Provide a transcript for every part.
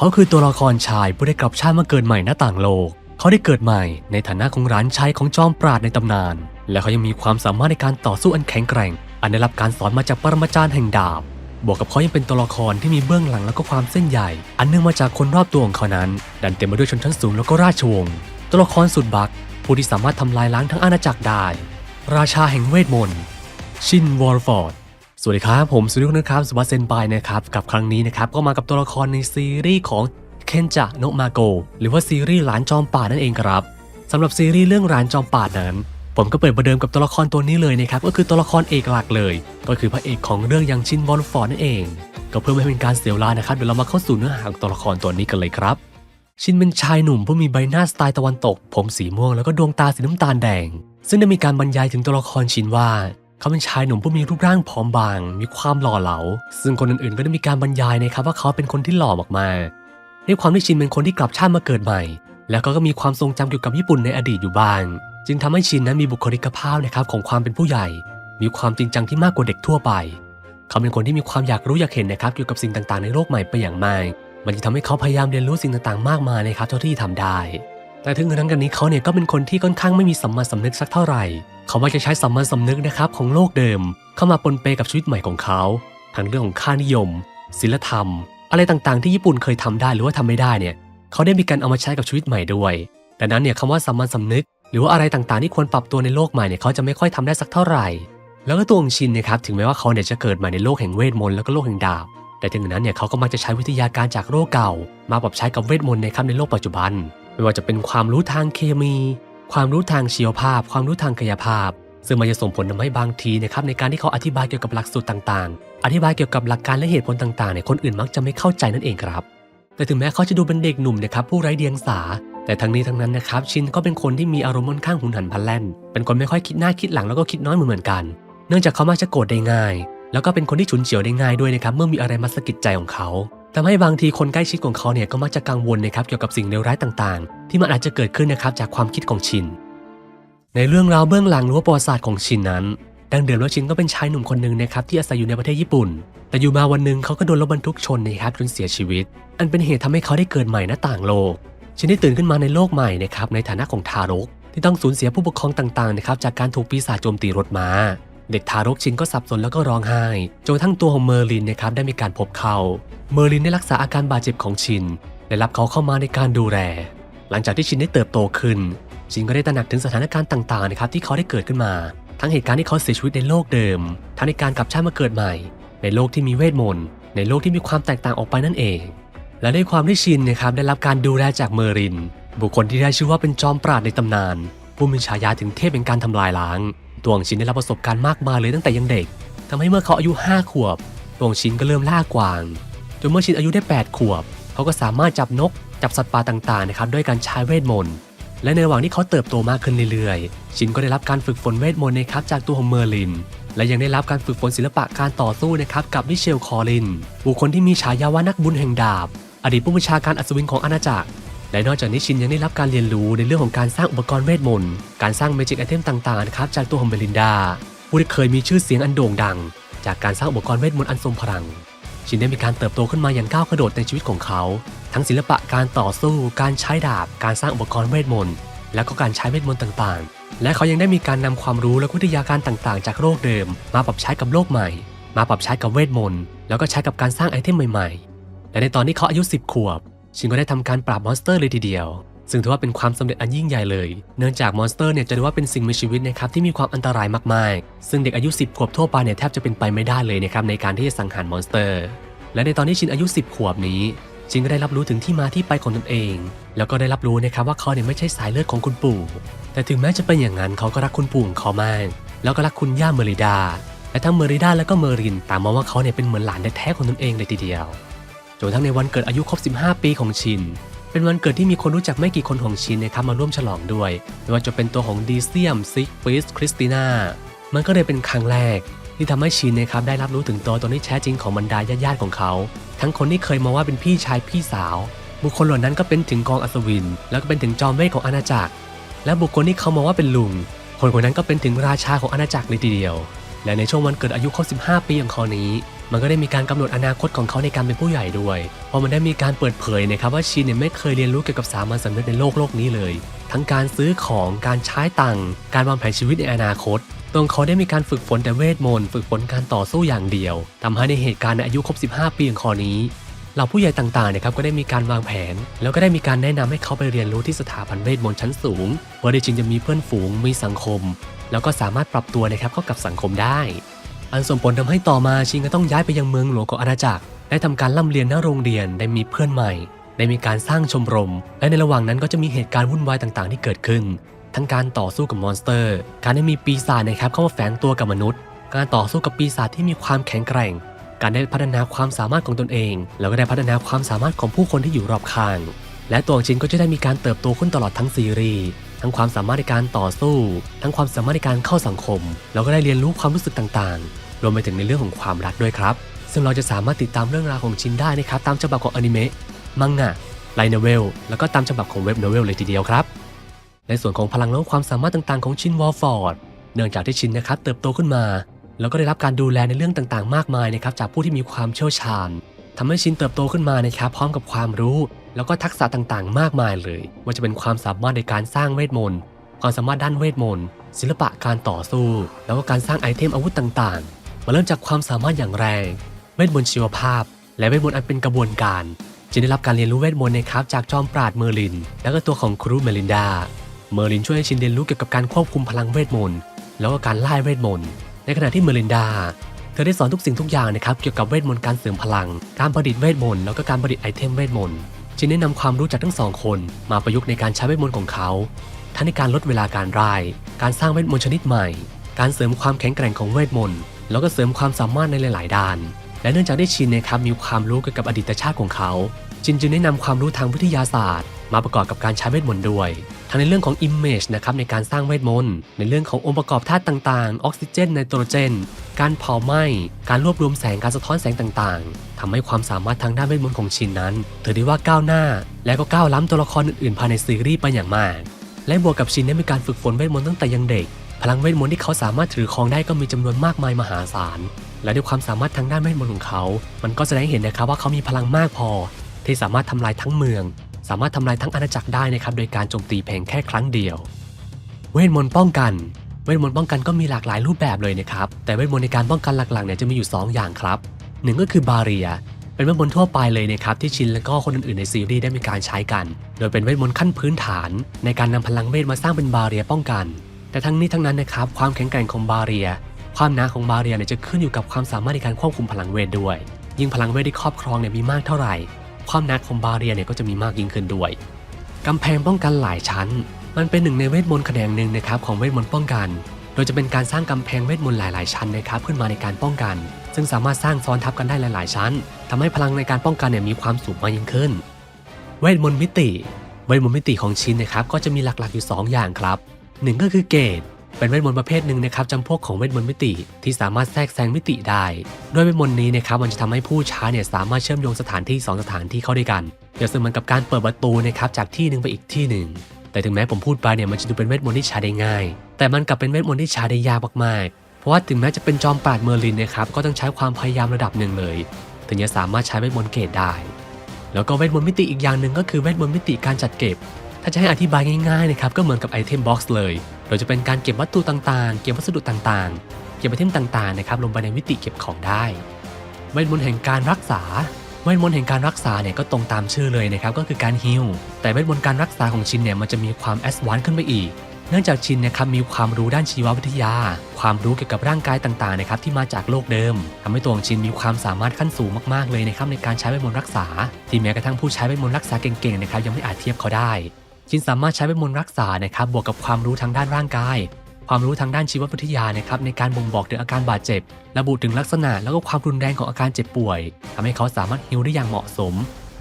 เขาคือตัวละครชายผู้ได้กลับชาติมาเกิดใหม่หน้าต่างโลก เขาได้เกิดใหม่ในฐานะของร้านชายของจอมปราดในตำนาน และเขายังมีความสามารถในการต่อสู้อันแข็งแกร่ง อันได้รับการสอนมาจากปรมาจารย์แห่งดาบ บวกกับเขายังเป็นตัวละครที่มีเบื้องหลังแล้วก็ความเส้นใหญ่ อันเนื่องมาจากคนรอบตัวของเขานั้น ดันเต็มไปด้วยชนชั้นสูงแล้วก็ราชวงศ์ ตัวละครสุดบักผู้ที่สามารถทำลายล้างทั้งอาณาจักรได้ ราชาแห่งเวทมนต์ ชินวอลฟอร์ด สวัสดีครับ ผมสุริยุนะครับสุวัสดีเซนไปนะครับ กับครั้งนี้นะครับ ก็มากับตัวละครในซีรีส์ของเคนจะโนมาโกหรือว่าซีรีส์หลานจอมป่านั่นเองครับสำหรับซีรีส์เรื่องหลานจอมป่านั้น ผมก็เปิดประเดิมกับตัวละครตัวนี้เลยนะครับก็คือตัวละครเอกหลักเลย ก็คือพระเอกของเรื่องยังชินวอลฟอร์นั่นเอง ก็เพื่อไม่ให้เป็นการเสียเวลานะครับเดี๋ยวเรามาเข้าสู่เนื้อหาของตัวละครตัวนี้กันเลยครับ ชินเป็นชายหนุ่มผู้มีใบหน้าสไตล์ตะวันตก ผมสีม่วงแล้วก็ดวงตาสีน้ำตาลแดง ซึ่งได้มีการบรรยายถึงตัวละครชินว่า เขาเป็นชายหนุ่มผู้มีรูปร่างผอมบาง มีความหล่อเหลา ซึ่งคนอื่นๆ ก็ได้มีการบรรยายนะครับว่าเขาเป็นคนที่หล่อมากๆด้วยความที่ชินเป็นคนที่กลับชาติมาเกิดใหม่ แล้วก็ก็มีความทรงจำเกี่ยวกับญี่ปุ่นในอดีตอยู่บ้าง จึงทำให้ชินนั้นมีบุคลิกภาพนะครับของความเป็นผู้ใหญ่ มีความจริงจังที่มากกว่าเด็กทั่วไป เขาเป็นคนที่มีความอยากรู้อยากเห็นนะครับเกี่ยวกับสิ่งต่างๆในโลกใหม่ไปอย่างมาก มันจะทำให้เขาพยายามเรียนรู้สิ่งต่างๆ มากมายนะครับเท่าที่ทำได้ แต่ถึงกระนั้นกันนี้เขาเนี่ยก็เป็นคนที่ค่อนข้างไม่มีสัมมาสำนึกสักเท่าไหร่ เขามักจะใช้สัมมาสำนึกนะครับของโลกเดิม เข้ามาปนเปกับชีวิตใหม่ของเขาทั้งเรื่องของค่านิยมศีลธรรม อะไรต่างๆ ที่ญี่ปุ่นเคยทำได้หรือว่าทำไม่ได้เนี่ยเขาได้มีการเอามาใช้กับชีวิตใหม่ด้วยดังนั้นเนี่ยคำว่าสัมมาสำนึก หรือว่าอะไรต่างๆ ที่ควรปรับตัวในโลกใหม่เนี่ยเขาจะไม่ค่อยทำได้สักเท่าไหร่ แล้วก็ตัวของชินนะครับถึงแม้ว่าเขาเนี่ยจะเกิดมาในโลกแห่งเวทมนต์แล้วก็โลกแห่งดาบแต่ถึงอย่างนั้นเนี่ยเขาก็มักจะใช้วิทยาการจากโลกเก่า มาปรับใช้กับเวทมนต์ในครับในโลกปัจจุบัน ไม่ว่าจะเป็นความรู้ทางเคมี ความรู้ทางชีวภาพ ความรู้ทางกายภาพ ซึ่งมันจะส่งผลทำให้บางทีนะครับในการที่เขาอธิบายเกี่ยวกับหลักสูตรต่างๆ อธิบายเกี่ยวกับหลักการและเหตุผลต่างๆเนี่ยคนอื่นมักจะไม่เข้าใจนั่นเองครับ แต่ถึงแม้เขาจะดูเป็นเด็กหนุ่มนะครับผู้ไร้เดียงสา แต่ทั้งนี้ทั้งนั้นนะครับชินก็เป็นคนที่มีอารมณ์ค่อนข้างหุนหันพลันแล่น เป็นคนไม่ค่อยคิดหน้าคิดหลังแล้วก็คิดน้อยเหมือนกัน เนื่องจากเขามักจะโกรธได้ง่าย แล้วก็เป็นคนที่ฉุนเฉียวได้ง่ายด้วยนะครับเมื่อมีอะไรมาสะกิดใจของเขา ทำให้บางทีคนใกล้ชิดของเขาเนี่ยก็มักจะกังวลนะครับเกี่ยวกับสิ่งเลวร้ายต่างๆ ที่มันอาจจะเกิดขึ้นนะครับจากความคิดของชิน ในเรื่องราวเบื้องหลังหรือว่าประวัติศาสตร์ของชินนั้น ดังเดิมแล้วชินก็เป็นชายหนุ่มคนหนึ่งนะครับที่อาศัยอยู่ในประเทศญี่ปุ่น แต่อยู่มาวันหนึ่งเขาก็โดนรถบรรทุกชนนะครับจนเสียชีวิต อันเป็นเหตุทำให้เขาได้เกิดใหม่หน้าต่างโลก ชินได้ตื่นขึ้นมาในโลกใหม่นะครับในฐานะของทารก ที่ต้องสูญเสียผู้ปกครองต่างๆนะครับจากการถูกปีศาจโจมตีรถม้า เด็กทารกชินก็สับสนแล้วก็ร้องไห้จนทั่งตัวของเมอร์ลินนะครับได้มีการพบเขาเมอร์ลินได้รักษาอาการบาดเจ็บของชินและรับเขาเข้ามาในการดูแล หลังจากที่ชินได้เติบโตขึ้น ชินก็ได้ตระหนักถึงสถานการณ์ต่างๆนะครับที่เขาได้เกิดขึ้นมา ทั้งเหตุการณ์ที่เขาเสียชีวิตในโลกเดิม ทั้งในการกลับชาติมาเกิดใหม่ ในโลกที่มีเวทมนต์ในโลกที่มีความแตกต่างออกไปนั่นเอง และด้วยความที่ชินนะครับได้รับการดูแลจากเมอร์ริน บุคคลที่ได้ชื่อว่าเป็นจอมปราดในตำนาน ผู้มีฉายาถึงเทพเป็นการทำลายล้าง ตวงชินได้รับประสบการณ์มากมายเลยตั้งแต่ยังเด็กทำให้เมื่อเขาอายุ 5 ขวบ ตวงชินก็เริ่มล่ากวาง จนเมื่อชินอายุได้ 8 ขวบ เขาก็สามารถจับนก จับสัตว์ป่าต่างๆนะครับด้วยการใช้เวทมนต์ และในระหว่างที่เขาเติบโตมากขึ้นเรื่อยๆ ชินก็ได้รับการฝึกฝนเวทมนต์นะครับจากตัวของเมอร์ลิน และยังได้รับการฝึกฝนศิลปะการต่อสู้นะครับกับมิเชลคอริน บุคคลที่มีฉายาว่านักบุญแห่งดาบ อดีตผู้บัญชาการอัศวินของอาณาจักร และนอกจากนี้ชินยังได้รับการเรียนรู้ในเรื่องของการสร้างอุปกรณ์เวทมนต์ การสร้างเมจิกไอเทมต่างๆนะครับจากตัวของเบลินดา ผู้ที่เคยมีชื่อเสียงอันโด่งดัง จากการสร้างอุปกรณ์เวทมนต์อันทรงพลัง ชินได้มีการเติบโตขึ้นมาอย่างก้าวกระโดดในชีวิตของเขา ทั้งศิลปะการต่อสู้ การใช้ดาบ การสร้างอุปกรณ์เวทมนต์ และก็การใช้เวทมนต์ต่างๆ และเขายังได้มีการนำความรู้และวิทยาการต่างๆ จากโลกเดิม มาปรับใช้กับโลกใหม่ มาปรับใช้กับเวทมนต์ แล้วก็ใช้กับการสร้างไอเทมใหม่ๆ และในตอนที่เขาอายุ 10 ขวบ ชินก็ได้ทำการปราบมอนสเตอร์เลยทีเดียว ซึ่งถือว่าเป็นความสำเร็จอันยิ่งใหญ่เลย เนื่องจากมอนสเตอร์เนี่ยจะถือว่าเป็นสิ่งมีชีวิตนะครับที่มีความอันตรายมากๆ ซึ่งเด็กอายุ 10 ขวบทั่วไปเนี่ยแทบจะเป็นไปไม่ได้เลยนะครับในการที่จะสังหารมอนสเตอร์ และในตอนที่ชินอายุ 10 ขวบนี้ชินก็ได้รับรู้ถึงที่มาที่ไปของตนเอง แล้วก็ได้รับรู้นะครับว่าเขาเนี่ยไม่ใช่สายเลือดของคุณปู่ แต่ถึงแม้จะเป็นอย่างนั้นเขาก็รักคุณปู่ของเขามาก แล้วก็รักคุณย่าเมริดา และทั้งเมริดาและก็เมรินต่างมองว่าเขาเนี่ยเป็นเหมือนหลานแท้ๆของตนเองเลยทีเดียว จนทั้งในวันเกิดอายุครบ 15 ปีของชิน เป็นวันเกิดที่มีคนรู้จักไม่กี่คนของชินนะครับมาร่วมฉลองด้วยไม่ว่าจะเป็นตัวของดีเซียมซิกฟิสคริสติน่ามันก็เลยเป็นครั้งแรก ที่ทำให้ชินนะครับได้รับรู้ถึงตัวตนที่แท้จริงของบรรดาญาติๆของเขา ทั้งคนที่เคยมองว่าเป็นพี่ชายพี่สาว บุคคลเหล่านั้นก็เป็นถึงกองอัศวิน แล้วก็เป็นถึงจอมเวทของอาณาจักร และบุคคลที่เขามองว่าเป็นลุงคนคนนั้นก็เป็นถึงราชาของอาณาจักรเลยทีเดียว และในช่วงวันเกิดอายุครบ 15 ปีของเขานี้ มันก็ได้มีการกำหนดอนาคตของเขาในการเป็นผู้ใหญ่ด้วยเพราะมันได้มีการเปิดเผยนะครับว่าชินเนี่ยไม่เคยเรียนรู้เกี่ยวกับสามัญสำนึกในโลกโลกนี้เลย ทั้งการซื้อของการใช้ตังค์การวางแผนชีวิตในอนาคตตรงเขาได้มีการฝึกฝนแต่เวทมนต์ฝึกฝนการต่อสู้อย่างเดียวทำให้ในเหตุการณ์ในอายุครบ 15 ปีของคอนี้เหล่าผู้ใหญ่ต่างๆนะครับก็ได้มีการวางแผน แล้วก็ได้มีการแนะนำให้เขาไปเรียนรู้ที่สถาบันเวทมนต์ชั้นสูงเพื่อที่ชินจะมีเพื่อนฝูงมีสังคม แล้วก็สามารถปรับตัวนะครับเข้ากับสังคมได้ อันส่งผลทำให้ต่อมาชินก็ต้องย้ายไปยังเมืองหลวงของอาณาจักร ได้ทำการล่ำเรียนณโรงเรียนได้มีเพื่อนใหม่ ได้มีการสร้างชมรม และในระหว่างนั้นก็จะมีเหตุการณ์วุ่นวายต่างๆ ที่เกิดขึ้น ทั้งการต่อสู้กับมอนสเตอร์ การได้มีปีศาจนะครับเข้ามาแฝงตัวกับมนุษย์ การต่อสู้กับปีศาจที่มีความแข็งแกร่ง การได้พัฒนาความสามารถของตนเอง แล้วก็ได้พัฒนาความสามารถของผู้คนที่อยู่รอบข้าง และตัวชินก็จะได้มีการเติบโตขึ้นตลอดทั้งซีรีส์ ทั้งความสามารถในการต่อสู้ ทั้งความสามารถในการเข้าสังคมแล้วก็ได้เรียนรู้ความรู้สึกต่างๆ รวมไปถึงในเรื่องของความรักด้วยครับ ซึ่งเราจะสามารถติดตามเรื่องราวของชินได้นะครับตามฉบับของอนิเมะ มังงะ ไลน์โนเวล แล้วก็ตามฉบับของเว็บโนเวลเลยทีเดียวครับ ในส่วนของพลังและความสามารถต่างๆของชินวอลฟอร์ด เนื่องจากที่ชินนะครับเติบโตขึ้นมา แล้วก็ได้รับการดูแลในเรื่องต่างๆ มากมายนะครับจากผู้ที่มีความเชี่ยวชาญทำให้ชินเติบโตขึ้นมานะครับพร้อมกับความรู้ แล้วก็ทักษะต่างๆ มากมายเลย ว่าจะเป็นความสามารถในการสร้างเวทมนต์ความสามารถด้านเวทมนต์ศิลปะการต่อสู้ แล้วก็การสร้างไอเทมอาวุธต่างๆ มาเริ่มจากความสามารถอย่างแรงเวทมนต์ชีวภาพ และเวทมนต์อันเป็นกระบวนการจินได้รับการเรียนรู้เวทมนต์นะครับจากจอมปราดเมอร์ลิน แล้วก็ตัวของครูเมลินดา เมอร์ลินช่วยให้ชินเรียนรู้เกี่ยวกับการควบคุมพลังเวทมนต์แล้วก็การไล่เวทมนต์ในขณะที่เมอร์ลินดา เธอได้สอนทุกสิ่งทุกอย่างนะครับเกี่ยวกับเวทมนต์การเสริมพลัง การประดิษฐ์เวทมนต์แล้วก็การประดิษฐ์ไอเทมเวทมนต์ ชินได้นำความรู้จากทั้งสองคนมาประยุกต์ในการใช้เวทมนต์ของเขา ทั้งในการลดเวลาการร่าย การสร้างเวทมนต์ชนิดใหม่ การเสริมความแข็งแกร่งของเวทมนต์แล้วก็เสริมความสามารถในหลาย ๆ ด้าน และเนื่องจากได้ชินนะครับมีความรู้เกี่ยวกับอดีตชาติของเขาชินจึงได้นำความรู้ทางวิทยาศาสตร์ มาประกอบกับการใช้เวทมนต์ด้วย ทั้งในเรื่องของ Image นะครับในการสร้างเวทมนต์ในเรื่องขององค์ประกอบธาตุต่าง ๆ ออกซิเจนไนโตรเจน การเผาไหม้ การรวบรวมแสงการสะท้อนแสงต่างๆทำให้ความสามารถทางด้านเวทมนต์ของชินนั้น ถือได้ว่าก้าวหน้า และก็ก้าวล้ำตัวละครอื่นๆภายในซีรีส์ไปอย่างมาก และบวกกับชินได้มีการฝึกฝนเวทมนต์ตั้งแต่ยังเด็ก พลังเวทมนต์ที่เขาสามารถถือครองได้ก็มีจำนวนมากมายมหาศาล และด้วยความสามารถทางด้านเวทมนต์ของเขา มันก็แสดงเห็นนะครับว่าเขามีพลังมากพอ ที่สามารถทำลายทั้งเมือง สามารถทำลายทั้งอาณาจักรได้นะครับโดยการโจมตีเพียงแค่ครั้งเดียว เวทมนต์ป้องกัน เวทมนต์ป้องกันก็มีหลากหลายรูปแบบเลยนะครับ แต่เวทมนต์ในการป้องกันหลักๆเนี่ยจะมีอยู่ 2 อย่างครับหนึ่งก็คือบาเรีย เป็นเวทมนต์ทั่วไปเลยนะครับที่ชินและก็คนอื่นๆในซีรีส์ได้มีการใช้กัน โดยเป็นเวทมนต์ขั้นพื้นฐาน ในการนำพลังเวทมาสร้างเป็นบาเรียป้องกัน แต่ทั้งนี้ทั้งนั้นนะครับความแข็งแกร่งของบาเรีย ความหนาของบาเรียเนี่ยจะขึ้นอยู่กับความสามารถในการควบคุมพลังเวทด้วย ยิ่งพลังเวทที่ครอบครองเนี่ยมีมากเท่าไหร่ ความหนักของบาเรียเนี่ยก็จะมีมากยิ่งขึ้นด้วยกำแพงป้องกันหลายชั้น มันเป็นหนึ่งในเวทมนต์แขนงหนึ่งนะครับของเวทมนต์ป้องกัน โดยจะเป็นการสร้างกำแพงเวทมนต์หลาย ๆ ชั้นนะครับขึ้นมาในการป้องกัน ซึ่งสามารถสร้างซ้อนทับกันได้หลาย ๆ ชั้นทำให้พลังในการป้องกันเนี่ยมีความสูงมากยิ่งขึ้น เวทมนต์มิติ เวทมนต์มิติของชินนะครับก็จะมีหลัก ๆ อยู่ 2 อย่างครับหนึ่งก็คือเกตเป็นเวทมนต์ประเภทหนึ่งนะครับจำพวกของเวทมนต์มิติ ที่สามารถแทรกแซงมิติได้โดยเวทมนต์นี้นะครับมันจะทำให้ผู้ใช้เนี่ยสามารถเชื่อมโยงสถานที่ 2 สถานที่เข้าด้วยกันเปรียบเสมือนกับการเปิดประตูนะครับจากที่หนึ่งไปอีกที่หนึ่ง แต่ถึงแม้ผมพูดไปเนี่ยมันจะดูเป็นเวทมนต์ที่ใช้ได้ง่าย แต่มันกลับเป็นเวทมนต์ที่ใช้ได้ยากมากๆ เพราะว่าถึงแม้จะเป็นจอมปราดเมอร์ลินนะครับก็ต้องใช้ความพยายามระดับหนึ่งเลย ถึงจะสามารถใช้เวทมนต์เกตได้ แล้วก็เวทมนต์มิติอีกอย่างหนึ่งก็คือเวทมนต์มิติการจัดเก็บ ถ้าจะให้อธิบายง่ายๆนะครับก็เหมือนกับไอเทมบ็อกซ์เลยโดยจะเป็นการเก็บวัตถุต่างๆ เก็บวัสดุต่างๆ เก็บไอเทมต่างๆนะครับลงไปในมิติเก็บของได้เวทมนต์แห่งการรักษา วทมนต์แห่งการรักษาเนี่ยก็ตรงตามชื่อเลยนะครับก็คือการฮิลแต่เวทมนต์การรักษาของชินเนี่ยมันจะมีความแอดวานซ์ขึ้นไปอีก เนื่องจากชินเนะครับมีความรู้ด้านชีววิทยา ความรู้เกี่ยวกับร่างกายต่างๆนะครับที่มาจากโลกเดิมทำให้ตัวของชินมีความสามารถขั้นสูงมากๆเลยนะครับในการใช้เวทมนต์รักษา ที่แม้กระทั่งผู้ใช้เวทมนต์รักษาเก่งๆนะครับยังไม่อาจเทียบเขาได้ชินสามารถใช้เวทมนต์รักษานะครับบวกกับความรู้ทางด้านร่างกาย ความรู้ทางด้านชีววิทยานะครับในการบ่งบอกถึงอาการบาดเจ็บ ระบุถึงลักษณะแล้วก็ความรุนแรงของอาการเจ็บป่วยทำให้เขาสามารถฮิลได้อย่างเหมาะสม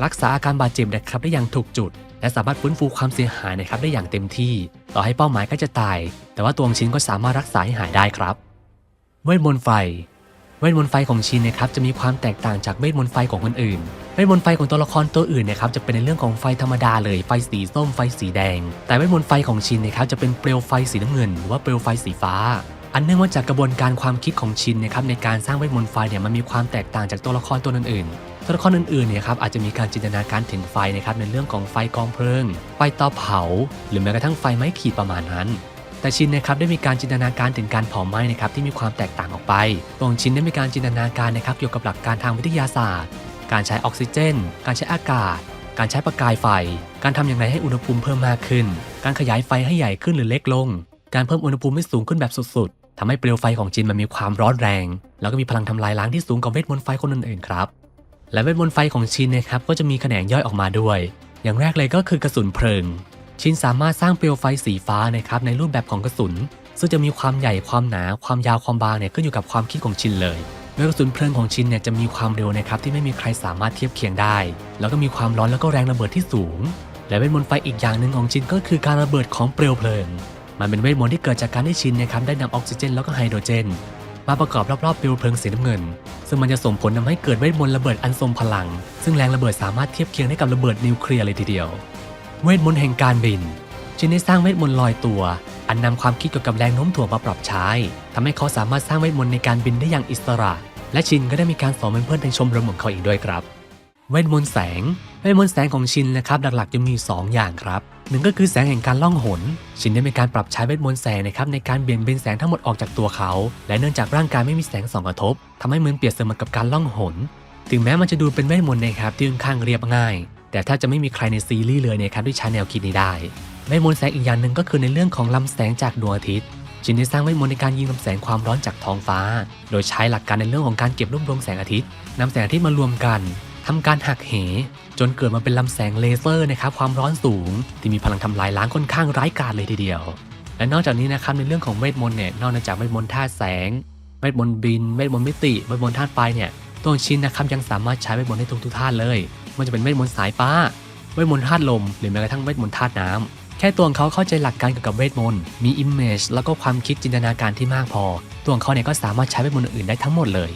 รักษาอาการบาดเจ็บนะครับได้อย่างถูกจุด และสามารถฟื้นฟูความเสียหายนะครับได้อย่างเต็มที่ ต่อให้เป้าหมายก็จะตาย แต่ว่าตัวองชินก็สามารถรักษาให้หายได้ครับเวทมนต์ไฟ เวทมนต์ไฟของชินนะครับจะมีความแตกต่างจากเวทมนต์ไฟของคนอื่นเวทมนต์ไฟของตัวละครตัวอื่นนะครับจะเป็นในเรื่องของไฟธรรมดาเลยไฟสีส้มไฟสีแดง แต่เวทมนต์ไฟของชินนะครับจะเป็นเปลวไฟสีน้ำเงินหรือว่าเปลวไฟสีฟ้า อันเนื่องมาจากกระบวนการความคิดของชินนะครับในการสร้างเวทมนต์ไฟเนี่ยมันมีความแตกต่างจากตัวละครตัวอื่นๆตัวละครอื่นๆเนี่ยครับอาจจะมีการจินตนาการถึงไฟนะครับในเรื่องของไฟกองเพลิง ไฟเตาเผา หรือแม้กระทั่งไฟไม้ขีดประมาณนั้น แต่ชินนะครับได้มีการจินตนาการถึงการเผาไหม้นะครับที่มีความแตกต่างออกไปตัวของชินได้มีการจินตนาการนะครับเกี่ยวกับหลักการทางวิทยาศาสตร์ การใช้ออกซิเจน การใช้อากาศ การใช้ประกายไฟ การทำอย่างไรให้อุณหภูมิเพิ่มมากขึ้น การขยายไฟให้ใหญ่ขึ้นหรือเล็กลง การเพิ่มอุณหภูมิให้สูงขึ้นแบบสุดๆทำให้เปลวไฟของจินมันมีความร้อนแรง แล้วก็มีพลังทำลายล้างที่สูงกว่าเวทมนต์ไฟคนอื่นๆครับและเวทมนต์ไฟของชินนะครับก็จะมีแขนงย่อยออกมาด้วย อย่างแรกเลยก็คือกระสุนเพลิง ชินสามารถสร้างเปลวไฟสีฟ้านะครับในรูปแบบของกระสุน ซึ่งจะมีความใหญ่ความหนาความยาวความบางเนี่ยขึ้นอยู่กับความคิดของชินเลยโดยกระสุนเพลิงของชินเนี่ยจะมีความเร็วนะครับที่ไม่มีใครสามารถเทียบเคียงได้ แล้วก็มีความร้อนแล้วก็แรงระเบิดที่สูง และเวทมนต์ไฟอีกอย่างหนึ่งของชินก็คือการระเบิดของเปลวเพลิง มันเป็นเวทมนต์ที่เกิดจากการที่ชินนะครับได้นำออกซิเจนแล้วก็ไฮโดรเจน มาประกอบรอบๆเปลวเพลิงสีน้ำเงิน ซึ่งมันจะส่งผลทำให้เกิดเวทมนต์ระเบิดอันทรงพลัง ซึ่งแรงระเบิดสามารถเทียบเคียงได้กับระเบิดนิวเคลียร์เลยทีเดียว เวทมนต์แห่งการบินชินได้สร้างเวทมนต์ลอยตัว อันนำความคิดเกี่ยวกับแรงโน้มถ่วงมาปรับใช้ทำให้เขาสามารถสร้างเวทมนต์ในการบินได้อย่างอิสระ และชินก็ได้มีการสอนเพื่อนๆในชมรมของเขาอีกด้วยครับ เวทมนต์แสง เวทมนต์แสงของชินนะครับหลักๆจะมี 2 อย่างครับหนึ่งก็คือแสงแห่งการล่องหน ชินได้มีการปรับใช้เวทมนต์แสงนะครับในการเบี่ยงเบนแสงทั้งหมดออกจากตัวเขา และเนื่องจากร่างกายไม่มีแสงส่องกระทบทำให้เหมือนเปรียบเสมือนกับการล่องหน ถึงแม้มันจะดูเป็นเวทมนต์นะครับที่ค่อนข้างเรียบง่าย แต่ถ้าจะไม่มีใครในซีรีส์เลยนะครับที่ใช้แนวคิดนี้ได้เวทมนต์แสงอีกอย่างหนึ่งก็คือในเรื่องของลำแสงจากดวงอาทิตย์ชินได้สร้างเวทมนต์ในการยิงลำแสงความร้อนจากท้องฟ้า โดยใช้หลักการในเรื่องของการเก็บรวบรวมแสงอาทิตย์นำแสงอาทิตย์มารวมกันทำการหักเห จนเกิดมาเป็นลำแสงเลเซอร์นะครับความร้อนสูง ที่มีพลังทำลายล้างค่อนข้างร้ายกาจเลยทีเดียว และนอกจากนี้นะครับในเรื่องของเวทมนต์เนี่ยนอกจากเวทมนต์ธาตุแสงเวทมนต์บินเวทมนต์มิติเวทมนต์ธาตุไฟเนี่ยตัวชินนะครับยังสามารถใช้เวทมนต์ได้ทุกๆธาตุเลย ไมันจะเป็นเวทมนต์สายฟ้า เวทมนต์ธาตุลม หรือแม้กระทั่งเวทมนต์ธาตุน้ำแค่ตัวของเขาเข้าใจหลักการเกี่ยวกับเวทมนต์ มีอิมเมจแล้วก็ความคิดจินตนาการที่มากพอ ตัวของเขาเนี่ยก็สามารถใช้เวทมนต์อื่นได้ทั้งหมดเลย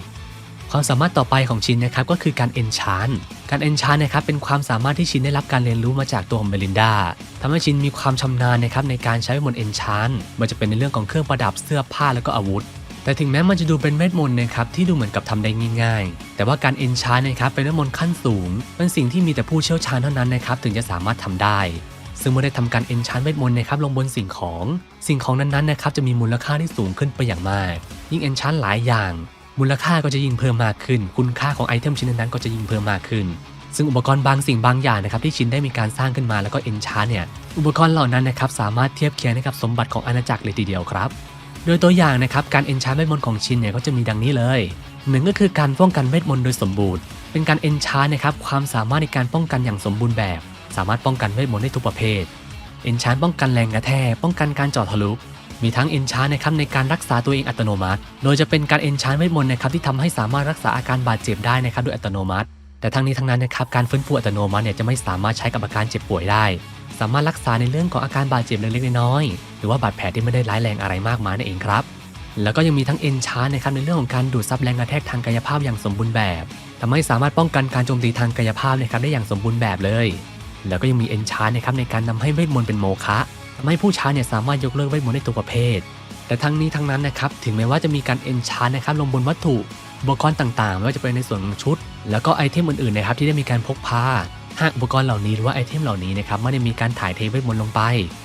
ความสามารถต่อไปของชินนะครับก็คือการเอนชาน การเอนชานนะครับเป็นความสามารถที่ชินได้รับการเรียนรู้มาจากตัวของเมลินดาทำให้ชินมีความชำนาญนะครับในการใช้เวทมนต์เอนชานมันจะเป็นในเรื่องของเครื่องประดับเสื้อผ้าแล้วก็อาวุธ แต่ถึงแม้มันจะดูเป็นเวทมนต์นะครับที่ดูเหมือนกับทำได้ง่ายๆ แต่ว่าการเอนชานนะครับเป็นเวทมนต์ขั้นสูง เป็นสิ่งที่มีแต่ผู้เชี่ยวชาญเท่านั้นนะครับถึงจะสามารถทำได้ ซึ่งเมื่อได้ทำการเอนชานเวทมนต์นะครับลงบนสิ่งของ สิ่งของนั้นๆนะครับจะมีมูลค่าที่สูงขึ้นไปอย่างมาก ยิ่งเอนชานหลายอย่าง มูลค่าก็จะยิ่งเพิ่มมากขึ้น คุณค่าของไอเทมชิ้นนั้นๆก็จะยิ่งเพิ่มมากขึ้นซึ่งอุปกรณ์บางสิ่งบางอย่างนะครับที่ชินได้มีการสร้างขึ้นมาแล้วก็เอนชาเนี่ยอุปกรณ์เหล่านั้นนะครับสามารถเทียบเคียงได้กับสมบัติของอาณาจักรเลยทีเดียวครับ โดยตัวอย่างนะครับการเอนชานเวทมนต์ของชินเนี่ยก็จะมีดังนี้เลยหนึ่งก็คือการป้องกันเวทมนต์โดยสมบูรณ์ เป็นการเอนชานนะครับความสามารถในการป้องกันอย่างสมบูรณ์แบบ สามารถป้องกันเวทมนต์ได้ทุกประเภทเอนชานป้องกันแรงกระแทกป้องกันการเจาะทะลุมีทั้งเอนชานนะครับในการรักษาตัวเองอัตโนมัติ โดยจะเป็นการเอนชานเวทมนต์นะครับที่ทำให้สามารถรักษาอาการบาดเจ็บได้นะครับโดยอัตโนมัติ แต่ทั้งนี้ทั้งนั้นนะครับการฟื้นฟูอัตโนมัติเนี่ยจะไม่สามารถใช้กับอาการเจ็บป่วยได้ สามารถรักษาในเรื่องของอาการบาดเจ็บเล็กๆน้อยๆหรือว่าบาดแผลที่ไม่ได้ร้ายแรงอะไรมากมายนั่นเองครับ แล้วก็ยังมีทั้งเอนชานนะครับในเรื่องของการดูดซับแรงกระแทกทางกายภาพอย่างสมบูรณ์แบบทำให้สามารถป้องกันการโจมตีทางกายภาพนะครับได้อย่างสมบูรณ์แบบเลย แล้วก็ยังมีเอนชานนะครับในการนำให้เวทมนต์เป็นโมฆะทำให้ผู้ใช้เนี่ยสามารถยกเลิกเวทมนต์ได้ทุกประเภท แต่ทั้งนี้ทั้งนั้นนะครับถึงแม้ว่าจะมีการเอนชานนะครับลงบนวัตถุอุปกรณ์ต่างๆไม่ว่าจะเป็นในส่วนของชุด แล้วก็ไอเทมอื่นๆนะครับที่ได้มีการพกพา หากอุปกรณ์เหล่านี้หรือว่าไอเทมเหล่านี้นะครับไม่ได้มีการถ่ายเทเวทมนต์ลงไป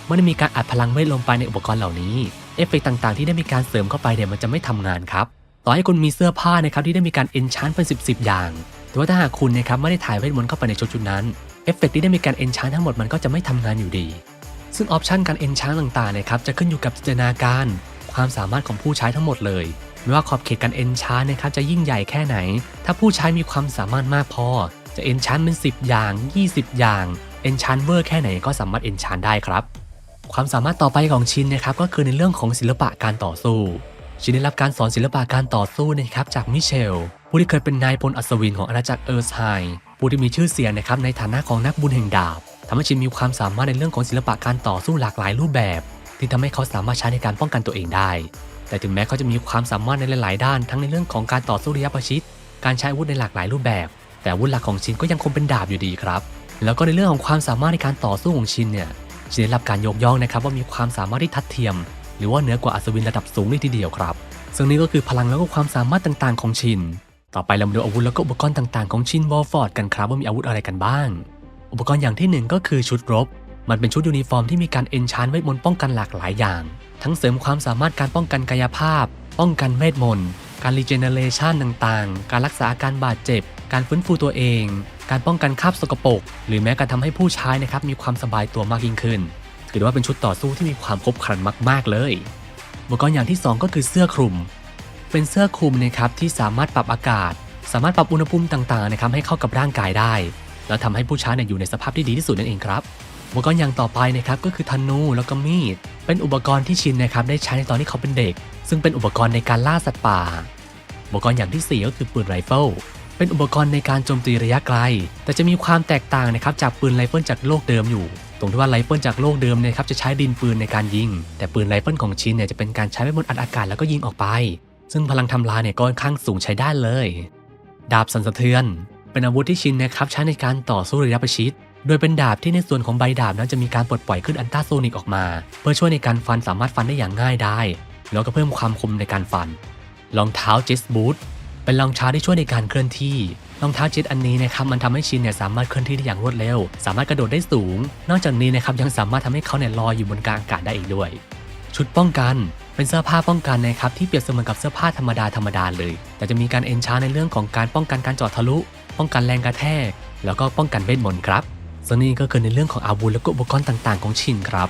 ไม่ได้มีการอัดพลังเวทลงไปในอุปกรณ์เหล่านี้เอฟเฟกต์ต่างๆ ที่ได้มีการเสริมเข้าไปเนี่ยมันจะไม่ทำงานครับต่อให้คุณมีเสื้อผ้านะครับที่ได้มีการเอนชานเป็นสิบสิบอย่าง แต่ว่าถ้าหากคุณนะครับไม่ได้ถ่ายเวทมนต์เข้าไปในชุดชุดนั้นเอฟเฟกต์ที่ได้มีการเอนชานทั้งหมดมันก็จะไม่ทำงานอยู่ดี ซึ่งออปชันการเอนชานต่างๆนะครับจะขึ้นอยู่กับจินตนาการ ความสามารถของผู้ใช้ทั้งหมดเลยไม่ว่าขอบเขตการเอนชานนะครับจะยิ่งใหญ่แค่ไหน ถ้าผู้ใช้มีความสามารถมากพอ จะเอนชานเป็น 10 อย่าง 20 อย่างเอนชานเวอร์แค่ไหนก็สามารถเอนชานได้ครับ ความสามารถต่อไปของชินนะครับก็คือในเรื่องของศิลปะการต่อสู้ ชินได้รับการสอนศิลปะการต่อสู้นะครับจากมิเชล ผู้ที่เคยเป็นนายพลอัศวินของอาณาจักรเออร์ไซน์ผู้ที่มีชื่อเสียงนะครับในฐานะของนักบุญแห่งดาบทำให้ชินมีความสามารถในเรื่องของศิลปะการต่อสู้หลากหลายรูปแบบ ที่ทำให้เขาสามารถใช้ในการป้องกันตัวเองได้ แต่ถึงแม้เขาจะมีความสามารถในหลาย ๆ ด้าน ทั้งในเรื่องของการต่อสู้ระยะประชิด การใช้อาวุธในหลากหลายรูปแบบ แต่วุธหลักของชินก็ยังคงเป็นดาบอยู่ดีครับ แล้วก็ในเรื่องของความสามารถในการต่อสู้ของชินเนี่ยชินได้รับการยกย่องนะครับว่ามีความสามารถที่ทัดเทียม หรือว่าเหนือกว่าอัศวินระดับสูงเลยทีเดียวครับ ซึ่งนี่ก็คือพลังแล้วก็ความสามารถต่างๆของชิน ต่อไปเรามาดูอาวุธแล้วก็อุปกรณ์ต่างๆของชินวอลฟอร์ดกันครับว่ามีอาวุธอะไรกันบ้าง อุปกรณ์อย่างที่หนึ่งก็คือชุดรบ มันเป็นชุดยูนิฟอร์มที่มีการเอนชานเวทมนต์ป้องกันหลากหลายอย่าง ทั้งเสริมความสามารถการป้องกันกายภาพ ป้องกันเวทมนต์ การรีเจเนเรชันต่างๆ การรักษาอาการบาดเจ็บ การฟื้นฟูตัวเอง การป้องกันคราบสกปรกหรือแม้การทำให้ผู้ใช้นะครับมีความสบายตัวมากยิ่งขึ้น ถือว่าเป็นชุดต่อสู้ที่มีความครบครันมาก ๆ เลย อุปกรณ์อย่างที่สองก็คือเสื้อคลุม เป็นเสื้อคลุมนะครับที่สามารถปรับอากาศ สามารถปรับอุณหภูมิต่างๆนะครับให้เข้ากับร่างกายได้ แล้วทำให้ผู้ใช้เนี่ยอยู่ในสภาพที่ดีที่สุดนั่นเองครับอุปกรณ์อย่างต่อไปนะครับก็คือธนูแล้วก็มีด เป็นอุปกรณ์ที่ชินนะครับได้ใช้ในตอนที่เขาเป็นเด็ก ซึ่งเป็นอุปกรณ์ในการล่าสัตว์ป่า อุปกรณ์อย่างที่สี่ก็คือปืนไรเฟิล เป็นอุปกรณ์ในการโจมตีระยะไกล แต่จะมีความแตกต่างนะครับจากปืนไรเฟิลจากโลกเดิมอยู่ ตรงที่ว่าไรเฟิลจากโลกเดิมเนี่ยครับจะใช้ดินปืนในการยิง แต่ปืนไรเฟิลของชินเนี่ยจะเป็นการใช้ไว้บนอัดอากาศแล้วก็ยิงออกไป ซึ่งพลังทำลายเนี่ยก็ค่อนข้างสูงใช้ได้เลย ดาบสันสะเทือน เป็นอาวุธที่ชินนะครับใช้ในการต่อสู้ระยะประชิดโดยเป็นดาบที่ในส่วนของใบดาบนั้นจะมีการปลดปล่อยขึ้นอันต้าโซนิกออกมา เพื่อช่วยในการฟันสามารถฟันได้อย่างง่ายได้ แล้วก็เพิ่มความคมในการฟัน รองเท้าเจสบูท เป็นรองเท้าที่ช่วยในการเคลื่อนที่รองเท้าเจ็ตอันนี้นะครับมันทำให้ชินเนี่ยสามารถเคลื่อนที่ได้อย่างรวดเร็ว สามารถกระโดดได้สูง นอกจากนี้นะครับยังสามารถทำให้เขาเนี่ยลอยอยู่บนกลางอากาศได้อีกด้วย ชุดป้องกันเป็นเสื้อผ้าป้องกันนะครับที่เปรียบเสมือนกับเสื้อผ้าธรรมดาธรรมดาเลย แต่จะมีการเอนชาในเรื่องของการป้องกันการเจาะทะลุ ป้องกันแรงกระแทก แล้วก็ป้องกันเวทมนต์ครับส่วนนี้ก็คือในเรื่องของอาวุธและก็อุปกรณ์ต่างๆ ของชินครับ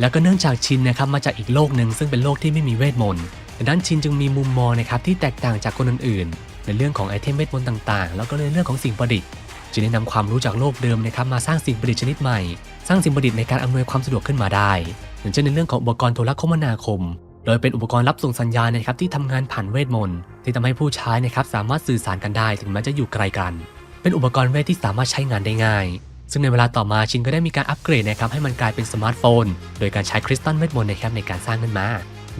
แล้วก็เนื่องจากชินนะครับมาจากอีกโลกหนึ่งซึ่งเป็นโลกที่ไม่มีเวทมนต์ ดังนั้นชินจึงมีมุมมองนะครับที่แตกต่างจากคนอื่นๆ ในเรื่องของไอเทมเวทมนต์ต่างๆ แล้วก็ในเรื่องของสิ่งประดิษฐ์จึงได้นำความรู้จากโลกเดิมนะครับมาสร้างสิ่งประดิษฐ์ชนิดใหม่ สร้างสิ่งประดิษฐ์ในการอำนวยความสะดวกขึ้นมาได้ อย่างเช่นในเรื่องของอุปกรณ์โทรคมนาคม โดยเป็นอุปกรณ์รับส่งสัญญาณนะครับที่ทำงานผ่านเวทมนต์ที่ทำให้ผู้ใช้นะครับสามารถสื่อสารกันได้ถึงแม้จะอยู่ไกลกัน เป็นอุปกรณ์เวทที่สามารถใช้งานได้ง่าย ซึ่งในเวลาต่อมาชินก็ได้มีการอัปเกรดนะครับให้มันกลายเป็นสมาร์ทโฟน โดยการใช้คริสตัลเวทมนต์นะครับในการสร้างขึ้นมา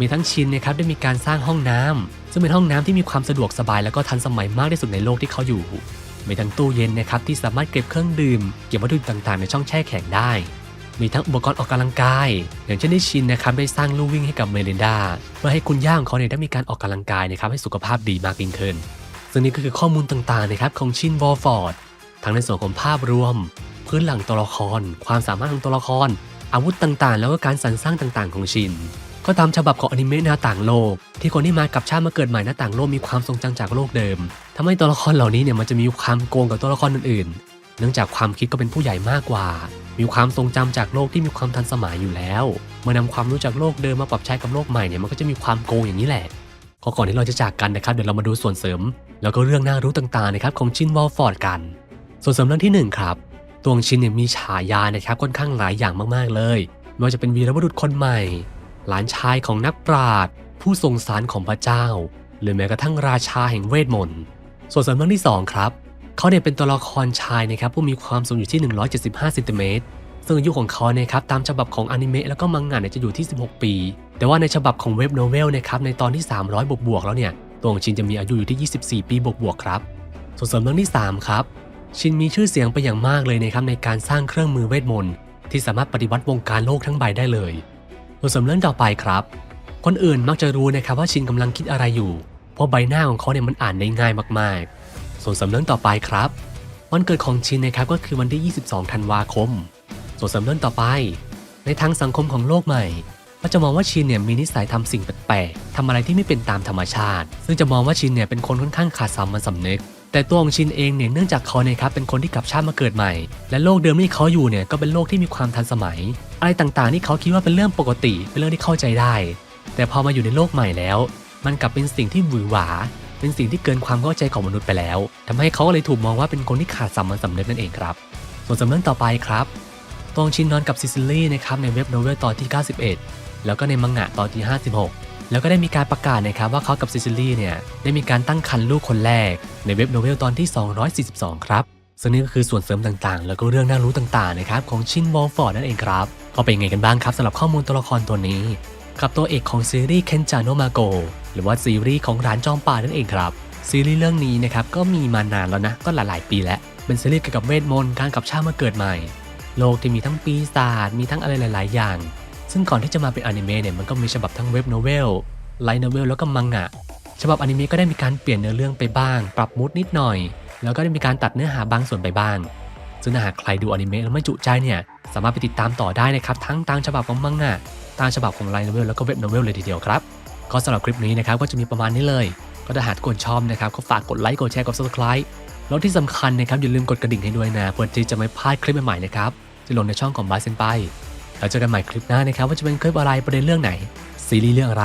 มีทั้งชินนะครับได้มีการสร้างห้องน้ำซึ่งเป็นห้องน้ำที่มีความสะดวกสบายแล้วก็ทันสมัยมากที่สุดในโลกที่เขาอยู่ มีทั้งตู้เย็นนะครับที่สามารถเก็บเครื่องดื่ม เก็บวัตถุดิบต่างๆ ในช่องแช่แข็งได้ มีทั้งอุปกรณ์ออกกำลังกาย อย่างเช่นที่ชินนะครับได้สร้างลู่วิ่งให้กับเมลินดาเพื่อให้คุณย่าของเขาเนี่ยได้มีการออกกำลังกายนะครับให้สุขภาพดีมากยิ่งขึ้น ซึ่งนี่ก็คือข้อมูลต่างๆนะครับของชินวอลฟอร์ดทั้งในส่วนของภาพรวม พื้นหลังตัวละคร ความสามารถของตัวละคร อาวุธต่างๆ แล้วก็การสรรสร้างต่างๆ ของชิน ก็ตามฉบับของอนิเมะหน้าต่างโลก ที่คนที่มากับชาติมาเกิดใหม่หน้าต่างโลกมีความทรงจำจากโลกเดิมทำให้ตัวละครเหล่านี้เนี่ยมันจะมีความโกงกับตัวละครอื่นๆ เนื่องจากความคิดก็เป็นผู้ใหญ่มากกว่า มีความทรงจำจากโลกที่มีความทันสมัยอยู่แล้ว เมื่อนำความรู้จากโลกเดิมมาปรับใช้กับโลกใหม่เนี่ยมันก็จะมีความโกงอย่างนี้แหละก็ก่อนที่เราจะจากกันนะครับเดี๋ยวเรามาดูส่วนเสริม แล้วก็เรื่องน่ารู้ต่างๆนะครับของชินวอลฟอร์ดกัน ส่วนเสริมเรื่องที่หนึ่งครับตัวงชินเนี่ยมีฉายานะครับค่อนข้างหลายอย่างมากๆเลยไม่ว่าจะเป็นวีรบุรุษคนใหม่ หลานชายของนักปราชญ์ผู้ทรงสารของพระเจ้า หรือแม้กระทั่งราชาแห่งเวทมนต์ส่วนเสริมเรื่องที่สองครับ เขาเนี่ยเป็นตัวละครชายนะครับผู้มีความสูงอยู่ที่ 175เซนติเมตรซึ่งอายุของเขาเนี่ยครับตามฉบับของอนิเมะแล้วก็มังงะเนี่ยจะอยู่ที่ 16 ปี แต่ว่าในฉบับของเว็บโนเวลนะครับในตอนที่ 300 บวกบวกๆแล้วเนี่ยตัวของชินจะมีอายุอยู่ที่ 24 ปีบวกบวกๆครับ ส่วนเสริมเรื่องที่ 3 ครับชินมีชื่อเสียงไปอย่างมากเลยนะครับในการสร้างเครื่องมือเวทมนต์ที่สามารถปฏิวัติวงการโลกทั้งใบได้เลย วนเสริมเรื่องต่อไปครับ คนอื่นมักจะรู้นะครับว่าชินกำลังคิดอะไรอยู่ เพราะใบหน้าของเขาเนี่ยมันอ่านได้ง่ายมากๆ ส่วนเสริมเรื่องต่อไปครับ วันเกิดของชินนะครับก็คือวันที่ 22 ธันวาคม ส่วนเสริมเรื่องต่อไป ในทางสังคมของโลกใหม่ก็จะมองว่าชินเนี่ยมีนิสัยทำสิ่งแปลกๆทำอะไรที่ไม่เป็นตามธรรมชาติ ซึ่งจะมองว่าชินเนี่ยเป็นคนค่อนข้างขาดสามัญสำนึก แต่ตัวของชินเองเนี่ยเนื่องจากเขาเนี่ยครับเป็นคนที่กลับชาติมาเกิดใหม่ และโลกเดิมที่เขาอยู่เนี่ยก็เป็นโลกที่มีความทันสมัย อะไรต่างๆที่เขาคิดว่าเป็นเรื่องปกติ เป็นเรื่องที่เข้าใจได้ แต่พอมาอยู่ในโลกใหม่แล้ว มันกลับเป็นสิ่งที่หวือหวา เป็นสิ่งที่เกินความเข้าใจของมนุษย์ไปแล้วทำให้เขาเลยถูกมองว่าเป็นคนที่ขาดสามัญสำนึกนั่นเองครับ ส่วนสำเรื่องต่อไปครับตองชินนอนกับซิซิลีนะครับในเว็บโนเวลตอนที่ 91 แล้วก็ในมังงะตอนที่ 56 แล้วก็ได้มีการประกาศนะครับว่าเขากับซิซิลี่เนี่ยได้มีการตั้งครรภ์ลูกคนแรก ในเว็บโนเวลตอนที่ 242 ครับซึ่งนี่ก็คือส่วนเสริมต่างๆ แล้วก็เรื่องน่ารู้ต่างๆนะครับของชินวอลฟอร์ดนั่นเองครับก็เป็นยังไงกันบ้างครับสำหรับข้อมูลตัวละครตัวนี้ กับตัวเอกของซีรีส์เคนจาโนมาโกหรือว่าซีรีส์ของร้านจอมป่านั่นเองครับซีรีส์เรื่องนี้นะครับก็มีมานานแล้วนะก็หลายๆ ปีแล้วเป็นซีรีส์เกี่ยวกับเวทมนต์การกลับชาติมาเกิดใหม่ โลกที่มีทั้งปีศาจมีทั้งอะไรหลาย ๆ อย่าง ซึ่งก่อนที่จะมาเป็นอนิเมะเนี่ยมันก็มีฉบับทั้งเว็บโนเวลไลท์โนเวลแล้วก็มังงะฉบับอนิเมะก็ได้มีการเปลี่ยนเนื้อเรื่องไปบ้าง ปรับมูดนิดหน่อย แล้วก็ได้มีการตัดเนื้อหาบางส่วนไปบ้าง ซึ่งหากใครดูอนิเมะแล้วไม่จุใจเนี่ยสามารถไปติดตามต่อได้นะครับทั้งตามฉบับของมังงะตามฉบับของไลท์โนเวลแล้วก็เว็บโนเวลเลยทีเดียวครับก็สำหรับคลิปนี้นะครับก็จะมีประมาณนี้เลย ก็ถ้าหากทุกคนชอบนะครับก็ฝากกดไลค์กดแชร์กด subscribe แล้วที่สำคัญนะครับอย่าลืมกดกระดิ่งให้ด้วยนะเพื่อที่จะไม่พลาดคลิปใหม่ๆนะครับที่ลงในช่องของบาสเซนไป แล้วเจอกันใหม่คลิปหน้านะครับว่าจะเป็นคลิปอะไรประเด็นเรื่องไหน ซีรีส์เรื่องอะไร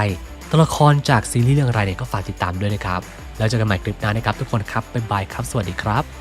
ตัวละครจากซีรีส์เรื่องอะไรเนี่ยก็ฝากติดตามด้วยนะครับ แล้วเจอกันใหม่คลิปหน้านะครับทุกคนครับบ๊ายบายครับ สวัสดีครับ